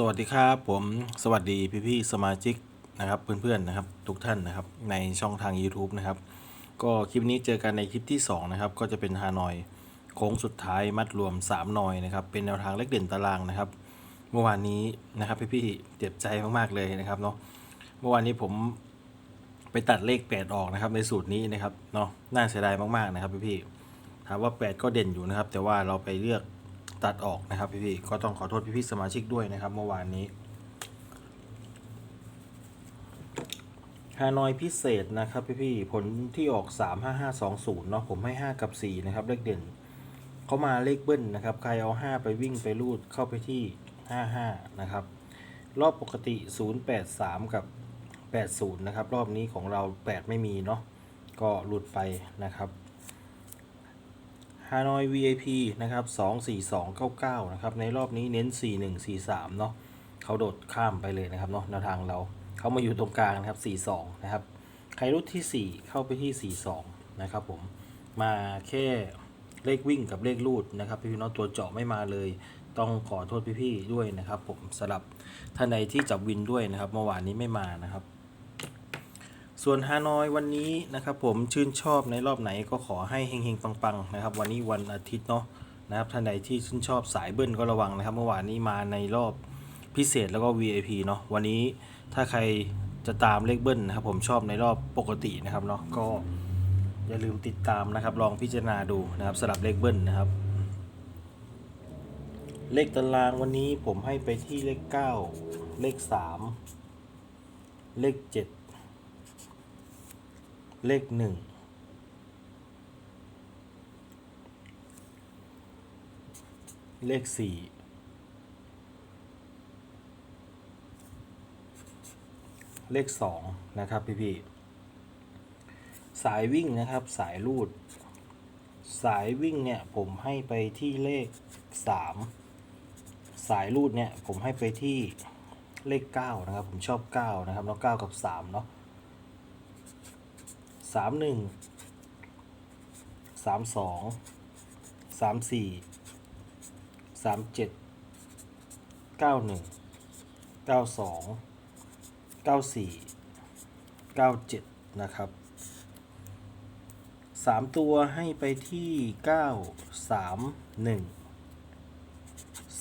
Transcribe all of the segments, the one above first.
สวัสดีครับผมสวัสดีพี่ๆสมาชิกนะครับเพื่อนๆนะครับทุกท่านนะครับในช่องทาง YouTube นะครับก็คลิปนี้เจอกันในคลิปที่2นะครับก็จะเป็นฮานอยโค้งสุดท้ายมัดรวม3นอยนะครับเป็นแนวทางเลขเด่นตารางนะครับเมื่อวานนี้นะครับพี่ๆเจ็บใจมากๆเลยนะครับเนาะเมื่อวานนี้ผมไปตัดเลข 8 ออกนะครับในสูตรนี้นะครับเนาะน่าเสียดายมากๆนะครับพี่ๆถามว่า 8 ก็เด่นอยู่นะครับ แต่ว่าเราไปเลือก ตัดออกนะครับพี่ๆก็ต้องขอโทษพี่ๆสมาชิกด้วยนะครับ เมื่อวานนี้ฮานอยพิเศษนะครับพี่ๆผลที่ออก 35520เนาะผมให้ 5 กับ 4 นะครับ เลขเด่นเขามาเลขเบิ้ลนะครับ ใครเอา 5 ไปวิ่งไปรูดเข้าไปที่ 55 นะครับ รอบปกติ 083 กับ 80 นะครับ รอบนี้ของเรา 8 ไม่มีเนาะก็หลุดไปนะครับ ฮานอย VIP นะครับ24299 นะครับ ในรอบนี้เน้น 4143 เนาะเขาโดดข้ามไปเลยนะครับเนาะแนวทางเราเขามาอยู่ตรงกลางนะครับ 42 นะครับ ใครรุ่นที่ 4 เข้าไปที่ 42 นะครับผม มาแค่เลขวิ่งกับเลขลูดนะครับพี่ๆเน้องตัวเจาะไม่มาเลย ต้องขอโทษพี่ๆด้วยนะครับ ผมสำหรับท่านใดที่จับวินด้วยนะครับเมื่อวานนี้ไม่มานะครับ ส่วนฮานอยวันนี้นะครับผมชื่นชอบในรอบไหนก็ขอให้เฮงๆปังๆนะครับวันนี้วันอาทิตย์เนาะนะครับท่านใดที่ชื่นชอบสายเบิ้ลก็ระวังนะครับ เมื่อวานนี้มาในรอบพิเศษแล้วก็ VIP เนาะวันนี้ถ้าใครจะตามเลขเบิ้ลนะครับผมชอบในรอบปกตินะครับเนาะก็อย่าลืมติดตามนะครับ ลองพิจารณาดูนะครับสำหรับเลขเบิ้ลนะครับ เลขตารางวันนี้ผมให้ไปที่เลข 9 เลข 3 เลข 7 เลขหนึ่งเลขสี่เลขสองนะครับพี่พี่สายวิ่งนะครับสายรูด สายวิ่งเนี่ยผมให้ไปที่เลขสามสายรูดเนี่ยผมให้ไปที่เลขเก้านะครับผมชอบเก้านะครับแล้วเก้ากับสามเนาะ สามหนึ่งสามสองสามสี่สามเจ็ดเก้าหนึ่งเก้าสองเก้าสี่เก้าเจ็ดนะครับสามตัวให้ไปที่เก้าสามหนึ่ง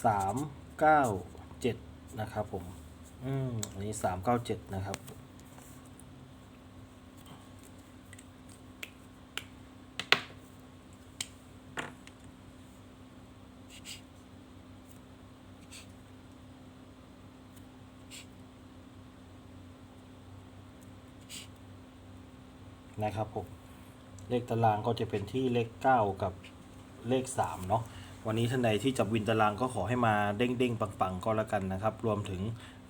สามเก้าเจ็ดนะครับผม อืมอันนี้สามเก้าเจ็ดนะครับ นะครับผมเลขตารางก็จะเป็นที่เลข 9 กับเลข3เนาะวันนี้ท่านใดที่จับวินตารางก็ขอให้มาเด้งเด้งๆปังๆ ก็แล้วกันนะครับ รวมถึง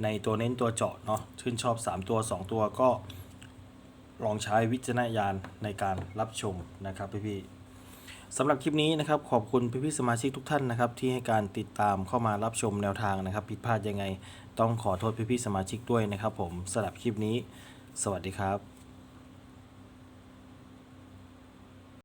ในตัวเน้นตัวเจาะเนาะชื่นชอบ 3 ตัว 2 ตัวก็ลองใช้วิจารณญาณในการรับชมนะครับพี่ๆสำหรับคลิปนี้นะครับขอบคุณพี่ๆสมาชิกทุกท่านนะครับ ที่ให้การติดตามเข้ามารับชมแนวทางนะครับ ผิดพลาดยังไง ต้องขอโทษพี่ๆสมาชิกด้วยนะครับ ผมสำหรับคลิปนี้ สวัสดีครับ